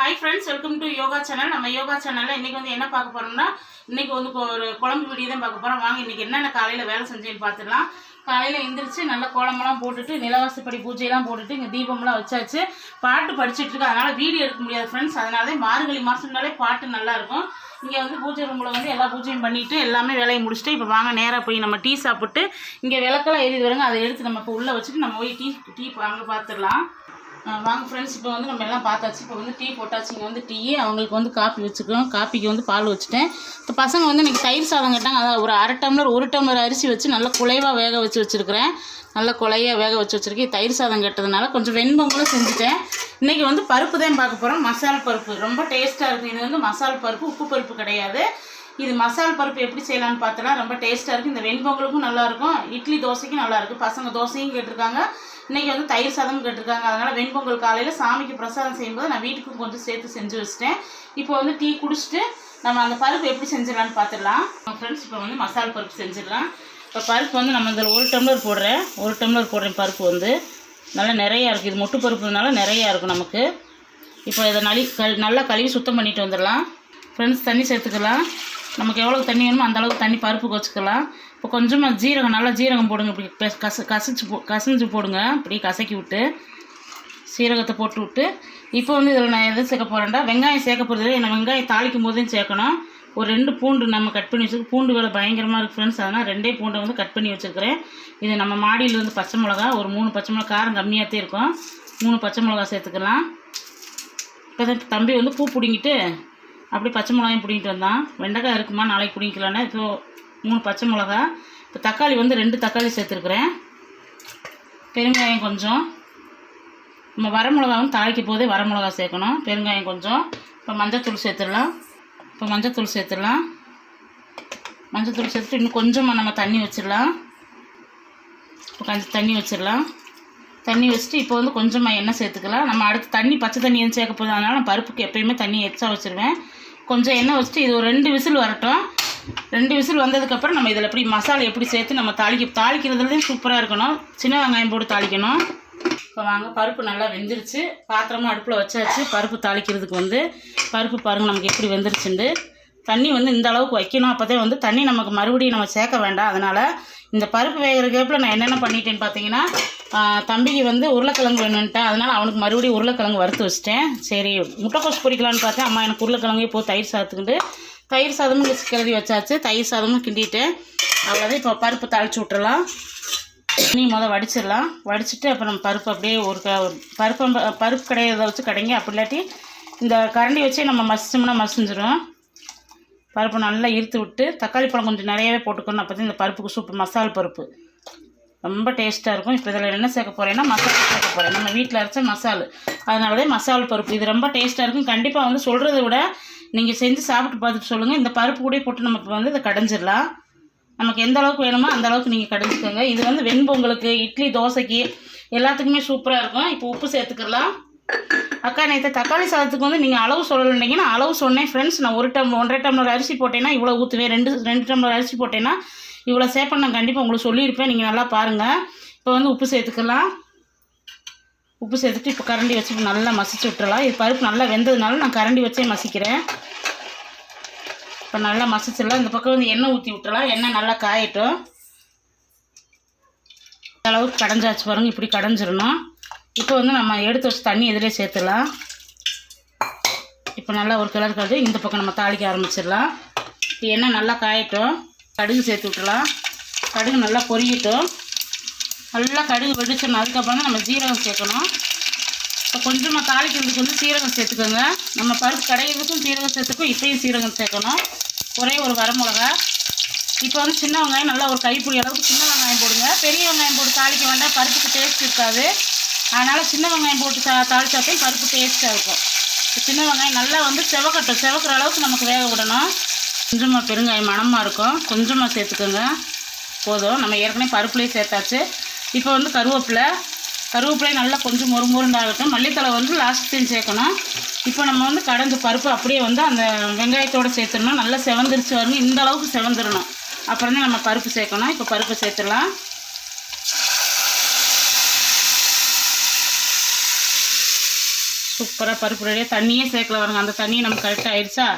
Hi friends welcome to yoga channel நம்ம yoga சேனலில் இன்றைக்கி வந்து என்ன பார்க்க போகிறோம்னா இன்றைக்கி வந்து இப்போ ஒரு குழம்பு வீடியோ தான் பார்க்க போகிறோம் வாங்க இன்றைக்கி என்னென்ன காலையில் வேலை செஞ்சேன்னு பார்த்துடலாம். காலையில் எந்திரிச்சு நல்ல கோலமெல்லாம் போட்டுட்டு நிலவாசப்படி பூஜையெல்லாம் போட்டுட்டு இங்கே தீபம்லாம் வச்சாச்சு. பாட்டு படிச்சுட்டு இருக்கு அதனால் வீடியோ எடுக்க முடியாது ஃப்ரெண்ட்ஸ் அதனாலே மார்கழி மாதம்னாலே பாட்டு நல்லாயிருக்கும் இங்கே வந்து பூஜை ரூமில் வந்து எல்லா பூஜையும் பண்ணிவிட்டு எல்லாமே வேலையை முடிச்சுட்டு இப்போ வாங்க நேராக போய் நம்ம டீ சாப்பிட்டு இங்கே விளக்கெல்லாம் எழுதி வருங்க. அதை எடுத்து நம்ம இப்போ உள்ளே வச்சுட்டு நம்ம போய் டீ டீ வாங்க பார்த்துடலாம். வாங்க ஃப்ரெண்ட்ஸ் இப்போ வந்து நம்ம எல்லாம் பார்த்தாச்சு. இப்போ வந்து டீ போட்டாச்சு. இங்கே வந்து டீ அவங்களுக்கு வந்து காஃபி வச்சுக்கிறோம் காஃபிக்கு வந்து பால் வச்சுட்டேன். இப்போ பசங்க வந்து இன்றைக்கி தயிர் சாதம் கேட்டாங்க. அதான் ஒரு அரை டம்ளர் ஒரு டம்ளர் அரிசி வச்சு நல்லா குலைவாக வேக வச்சு வச்சுருக்கிறேன். நல்லா குலையாக வேக வச்சு வச்சுருக்கேன். தயிர் சாதம் கேட்டதுனால கொஞ்சம் வெண்பொங்கலும் செஞ்சுட்டேன். இன்றைக்கி வந்து பருப்பு தான் பார்க்க போகிறோம் மசால் பருப்பு. ரொம்ப டேஸ்ட்டாக இருக்குது இது வந்து மசால் பருப்பு உப்பு பருப்பு கிடையாது. இது மசால் பருப்பு எப்படி செய்யலாம்னு பார்த்தோன்னா ரொம்ப டேஸ்ட்டாக இருக்குது இந்த வெண்பொங்கலுக்கும் நல்லாயிருக்கும் இட்லி தோசைக்கும் நல்லாயிருக்கும் பசங்க தோசையும் கேட்டிருக்காங்க. இன்றைக்கி வந்து தயிர் சாதமும் கேட்டிருக்காங்க. அதனால் வெண்பொங்கல் காலையில் சாமிக்கு பிரசாதம் செய்யும்போது நான் வீட்டுக்கும் கொஞ்சம் சேர்த்து செஞ்சு வச்சிட்டேன். இப்போ வந்து டீ குடிச்சிட்டு நம்ம அந்த பருப்பு எப்படி செஞ்சிடலாம்னு பார்த்துடலாம் ஃப்ரெண்ட்ஸ் இப்போ வந்து மசால் பருப்பு செஞ்சிடலாம். இப்போ பருப்பு வந்து நம்ம இதில் ஒரு டம்ளர் போடுறேன். ஒரு டம்ளர் போடுறேன் பருப்பு வந்து. நல்லா நிறையா இருக்குது இது மொட்டு பருப்புனால நிறையா இருக்கும் நமக்கு. இப்போ இதை நலி க நல்லா கழுவி சுத்தம் பண்ணிட்டு வந்துடலாம். ஃப்ரெண்ட்ஸ் தண்ணி சேர்த்துக்கலாம். நமக்கு எவ்வளோ தண்ணி வேணுமோ அந்தளவுக்கு தண்ணி பருப்புக்கு வச்சுக்கலாம் இப்போ கொஞ்சமாக ஜீரகம் நல்லா ஜீரகம் போடுங்க. இப்படி கச கசிச்சு போ கசிஞ்சு போடுங்க. இப்படி கசக்கி விட்டு சீரகத்தை போட்டு விட்டு இப்போ வந்து இதில் நான் எது சேர்க்க போகிறேன்டா வெங்காயம் சேர்க்க போகிறது இல்லை. வெங்காயம் தாளிக்கும் போதும் சேர்க்கணும். ஒரு ரெண்டு பூண்டு நம்ம கட் பண்ணி வச்சுருக்கு பூண்டு வேலை பயங்கரமாக இருக்குது ஃப்ரெண்ட்ஸ் அதனால் ரெண்டே பூண்டை வந்து கட் பண்ணி வச்சுருக்கிறேன். இது நம்ம மாடியில் இருந்து பச்சை மிளகா ஒரு மூணு பச்சை மிளகா காரம் கம்மியாகத்தே இருக்கும். மூணு பச்சை மிளகா சேர்த்துக்கலாம். இப்போ தம்பி வந்து பூ பிடிங்கிட்டு அப்படி பச்சை மிளகாயும் பிடிங்கிட்டு வந்தான். வெண்டைக்காய் இருக்குமா? நாளைக்கு பிடிங்கலான்னு இப்போ மூணு பச்சை மிளகா. இப்போ தக்காளி வந்து ரெண்டு தக்காளி சேர்த்துருக்குறேன். பெருங்காயம் கொஞ்சம். நம்ம வரமிளகாவும் தாளிக்கும் போதே வரமிளகா சேர்க்கணும். பெருங்காயம் கொஞ்சம். இப்போ மஞ்சத்தூள் சேர்த்துடலாம். இப்போ மஞ்சத்தூள் சேர்த்துடலாம். மஞ்சத்தூள் சேர்த்துட்டு இன்னும் கொஞ்சமாக நம்ம தண்ணி வச்சிடலாம். இப்போ கொஞ்சம் தண்ணி வச்சிடலாம். தண்ணி வச்சுட்டு இப்போ வந்து கொஞ்சமாக எண்ணெய் சேர்த்துக்கலாம். நம்ம அடுத்து தண்ணி பச்சை தண்ணி எதுவும் சேர்க்க போதும். அதனால் நான் பருப்புக்கு எப்பயுமே தண்ணி எக்ஸ்ட்ரா வச்சுருவேன். கொஞ்சம் எண்ணெய் வச்சுட்டு இது ஒரு ரெண்டு விசில் வரட்டும். ரெண்டு விசில் வந்ததுக்கப்புறம் நம்ம இதில் எப்படி மசாலா எப்படி சேர்த்து நம்ம தாளிக்க தாளிக்கிறதுலேயும் சூப்பராக இருக்கணும். சின்ன வெங்காயம் போட்டு தாளிக்கணும். இப்போ வாங்க பருப்பு நல்லா வெந்துருச்சு. பாத்திரமும் அடுப்பில் வச்சாச்சு. பருப்பு தாளிக்கிறதுக்கு வந்து பருப்பு பாருங்கள் நமக்கு எப்படி வெந்துருச்சுண்டு. தண்ணி வந்து இந்த அளவுக்கு வைக்கணும். அப்போதே வந்து தண்ணி நமக்கு மறுபடியும் நம்ம சேர்க்க வேண்டாம். அதனால் இந்த பருப்பு வேகிற கேப்பில் நான் என்னென்ன பண்ணிட்டேன்னு பார்த்தீங்கன்னா தம்பிக்கு வந்து உருளைக்கிழங்கு வேணும்ன்ட்டேன் அதனால் அவனுக்கு மறுபடியும் உருளைக்கிழங்கு வறுத்து வச்சிட்டேன். சரி முட்டைக்கோஸ் பொரிக்கலான்னு பார்த்தேன். அம்மா எனக்கு உருளைக்கிழங்கு இப்போ தயிர் சாத்துக்கிட்டு தயிர் சாதமும் கிளறி வச்சாச்சு. தயிர் சாதமும் கிண்டிட்டேன் அவ்வளோதான் இப்போ பருப்பு தாளிச்சு விட்டுறலாம். தண்ணி மொதல் வடிச்சிடலாம். வடிச்சிட்டு அப்புறம் பருப்பு அப்படியே ஒரு க பருப்பு பருப்பு கடையிறத வச்சு கடைங்க. அப்படி இல்லாட்டி இந்த கரண்டி வச்சே நம்ம மசிச்சோம்னா மசிஞ்சிடும் பருப்பு நல்லா இருத்து விட்டு தக்காளி பழம் கொஞ்சம் நிறையவே போட்டுக்கணும் அப்போ இந்த பருப்புக்கு சூப்பர் மசால் பருப்பு. ரொம்ப டேஸ்ட்டாக இருக்கும். இப்போ இதில் என்ன சேர்க்க போகிறேன்னா மசாலா சேர்க்க போகிறேன் நம்ம வீட்டில் அரைச்ச மசால். அதனால தான் மசால் பருப்பு. இது ரொம்ப டேஸ்ட்டாக இருக்கும். கண்டிப்பாக வந்து சொல்கிறத விட நீங்கள் செஞ்சு சாப்பிட்டு பார்த்துட்டு சொல்லுங்கள் இந்த பருப்பு கூட போட்டு நம்ம இப்போ வந்து இதை கடைஞ்சிடலாம். நமக்கு எந்த அளவுக்கு வேணுமோ அந்த அளவுக்கு நீங்கள் கடைஞ்சிக்கோங்க. இது வந்து வெண்பொங்கலுக்கு இட்லி தோசைக்கு எல்லாத்துக்குமே சூப்பராக இருக்கும். இப்போ உப்பு சேர்த்துக்கலாம். அக்கா நேற்று தக்காளி சாதத்துக்கு வந்து நீங்கள் அளவு சொல்லலைங்க அளவு சொன்னேன் ஃப்ரெண்ட்ஸ் நான் ஒரு டம்ளர் ஒன்றரை டம்ளர் அரிசி போட்டேன்னா இவ்வளோ ஊற்றுவேன் ரெண்டு ரெண்டு டம்ளர் அரிசி போட்டேன்னா இவ்வளோ சேப்பன் நான் கண்டிப்பாக உங்களுக்கு சொல்லியிருப்பேன். நீங்கள் நல்லா பாருங்கள் இப்போ வந்து உப்பு சேர்த்துக்கலாம். உப்பு சேர்த்துட்டு இப்போ கரண்டி வச்சுட்டு நல்லா மசிச்சு விட்டுறலாம். இது பருப்பு நல்லா வெந்ததுனால நான் கரண்டி வச்சே மசிக்கிறேன். இப்போ நல்லா மசிச்சிடலாம். இந்த பக்கம் வந்து எண்ணெய் ஊற்றி விட்டுறலாம். எண்ணெய் நல்லா காயட்டும். அளவுக்கு கடைஞ்சாச்சு பாருங்க. இப்படி கடைஞ்சிடணும் இப்போ வந்து நம்ம எடுத்து வச்சு தண்ணி எதிரே சேர்த்துலாம் இப்போ நல்லா ஒரு கிளர் கழுது இந்த பக்கம் நம்ம தாளிக்க ஆரம்பிச்சிடலாம். இப்போ எண்ணெய் நல்லா காயட்டும். கடுகு சேர்த்து விட்டுலாம் கடுகு நல்லா பொரியட்டும். நல்லா கடுகு வெடிச்சிடணும். அதுக்கப்புறம் தான் நம்ம ஜீரகம் சேர்க்கணும். இப்போ கொஞ்சமாக தாளிக்கிறதுக்கு வந்து சீரகம் சேர்த்துக்கோங்க. நம்ம பருப்பு கடையிறதுக்கும் சீரகம் சேர்த்துக்கும் இப்பயும் சீரகம் சேர்க்கணும். ஒரே ஒரு வரமிளகா. இப்போ வந்து சின்ன வெங்காயம் நல்லா ஒரு கைப்பிடி அளவுக்கு சின்ன வெங்காயம் போடுங்க. பெரிய வெங்காயம் போட்டு தாளிக்க வேண்டாம். பருப்புக்கு டேஸ்ட் இருக்காது. அதனால் சின்ன வெங்காயம் போட்டு தா தாளிச்சாத்தையும் பருப்பு டேஸ்ட்டாக இருக்கும். சின்ன வெங்காயம் நல்லா வந்து செவக்கட்டும் செவக்கிற அளவுக்கு நமக்கு வேக விடணும். கொஞ்சமாக பெருங்காயம் மணமாக இருக்கும். கொஞ்சமாக சேர்த்துக்கோங்க. போதும். நம்ம ஏற்கனவே பருப்புலேயே சேர்த்தாச்சு. இப்போ வந்து கருவேப்பிலை. கருவேப்பிலை நல்லா கொஞ்சம் மொறு மொருண்டாகட்டும் மல்லித்தலை வந்து லாஸ்ட்டையும் சேர்க்கணும். இப்போ நம்ம வந்து கடைஞ்ச பருப்பு அப்படியே வந்து அந்த வெங்காயத்தோடு சேர்த்துடணும். நல்லா செவந்துருச்சு வருங்க இந்த அளவுக்கு செவந்துடணும் அப்புறம் தான் நம்ம பருப்பு சேர்க்கணும். இப்போ பருப்பு சேர்த்துடலாம். சூப்பராக பருப்பு ரெடியாக தண்ணியே சேர்க்கல வருங்க அந்த தண்ணியை நம்ம கரெக்டாக ஆயிடுச்சா?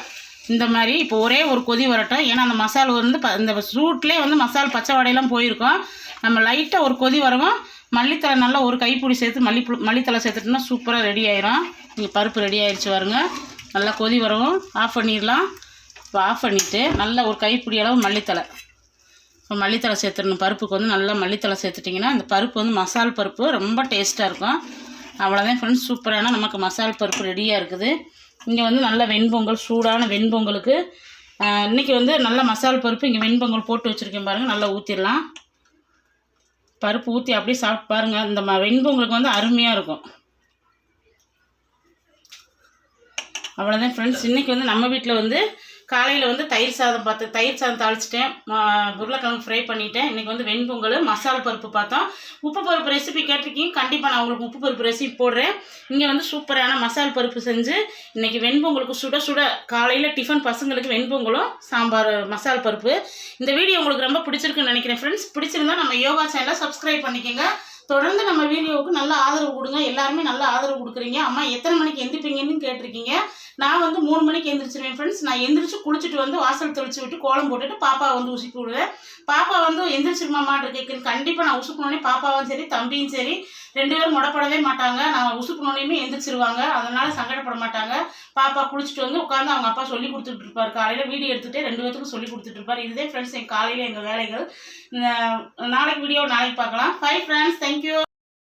இந்த மாதிரி இப்போ ஒரே ஒரு கொதி வரட்டும். ஏன்னா அந்த மசாலா வந்து ப இந்த சூட்லேயே வந்து மசாலா பச்சை வடையெல்லாம் போயிருக்கோம். நம்ம லைட்டாக ஒரு கொதி வரவும் மல்லித்தலை நல்லா ஒரு கைப்பிடி சேர்த்து மல்லி மல்லித்தலை சேர்த்துட்டோம்னா சூப்பராக ரெடி ஆயிரும். இங்கே பருப்பு ரெடி ஆயிடுச்சு பாருங்க. நல்லா கொதி வரவும் ஆஃப் பண்ணிடலாம். இப்போ ஆஃப் பண்ணிவிட்டு நல்லா ஒரு கைப்பிடி அளவு மல்லித்தலை இப்போ மல்லித்தலை சேர்த்துடணும். பருப்புக்கு வந்து நல்லா மல்லித்தலை சேர்த்துட்டிங்கன்னா இந்த பருப்பு வந்து மசால் பருப்பு ரொம்ப டேஸ்ட்டாக இருக்கும். அவ்வளோதான் ஃப்ரெண்ட்ஸ் சூப்பரான நமக்கு மசால் பருப்பு ரெடியாக இருக்குது. இங்கே வந்து நல்ல வெண்பொங்கல் சூடான வெண்பொங்கலுக்கு இன்றைக்கி வந்து நல்ல மசால் பருப்பு இங்கே வெண்பொங்கல் போட்டு வச்சுருக்கேன் பாருங்கள் நல்லா ஊற்றிடலாம் பருப்பு ஊற்றி அப்படியே சாப்பிட்டு பாருங்கள் இந்த ம வெண்பொங்கலுக்கு வந்து அருமையாக இருக்கும். அவ்வளோதான் ஃப்ரெண்ட்ஸ் இன்றைக்கி வந்து நம்ம வீட்டில் வந்து காலையில் வந்து தயிர் சாதம் பார்த்து தயிர் சாதம் தாளிச்சிட்டேன். உருளைக்கிழங்கு ஃப்ரை பண்ணிட்டேன். இன்றைக்கி வந்து வெண்பொங்கல் மசால் பருப்பு பார்த்தோம். உப்பு பருப்பு ரெசிபி கேட்டிருக்கீங்க. கண்டிப்பாக நான் உங்களுக்கு உப்பு பருப்பு ரெசிபி போடுறேன். இங்கே வந்து சூப்பரான மசால் பருப்பு செஞ்சு இன்றைக்கி வெண்பொங்கலுக்கு சுட சுட காலையில் டிஃபன் பசங்களுக்கு வெண்பொங்கலும் சாம்பார் மசால் பருப்பு. இந்த வீடியோ உங்களுக்கு ரொம்ப பிடிச்சிருக்குன்னு நினைக்கிறேன் ஃப்ரெண்ட்ஸ் பிடிச்சிருந்தா நம்ம யோகா சேனலை சப்ஸ்கிரைப் பண்ணிக்கோங்க. தொடர்ந்து நம்ம வீடியோவுக்கு நல்ல ஆதரவு கொடுங்க. எல்லாருமே நல்ல ஆதரவு கொடுக்குறீங்க. அம்மா எத்தனை மணிக்கு எந்திரிப்பீங்கன்னு கேட்டிருக்கீங்க. நான் வந்து மூணு மணிக்கு எந்திரிச்சிருவேன் ஃப்ரெண்ட்ஸ் நான் எந்திரிச்சு குளிச்சுட்டு வந்து வாசல் தெளிச்சு விட்டு கோலம் போட்டுட்டு பாப்பா வந்து உசுப்பி விடுவேன். பாப்பா வந்து எந்திரிச்சிருமாமான்ற கேட்குறேன். கண்டிப்பாக நான் உசுப்பினோடனே பாப்பாவும் சரி தம்பியும் சரி ரெண்டு பேரும் முடப்படவே மாட்டாங்க. நான் உசுப்பினோடையுமே எந்திரிச்சிருவாங்க. அதனால சங்கடப்பட மாட்டாங்க. பாப்பா குளிச்சுட்டு வந்து உட்காந்து அவங்க அப்பா சொல்லி கொடுத்துட்டு இருப்பார். காலையில் வீடியோ எடுத்துகிட்டு ரெண்டு பேத்துக்கும் சொல்லி கொடுத்துட்டு இருப்பார். இதுதான் ஃப்ரெண்ட்ஸ் என் காலையில் எங்கள் வேலைகள். நாளைக்கு வீடியோ நாளைக்கு பார்க்கலாம். Five friends Thank you.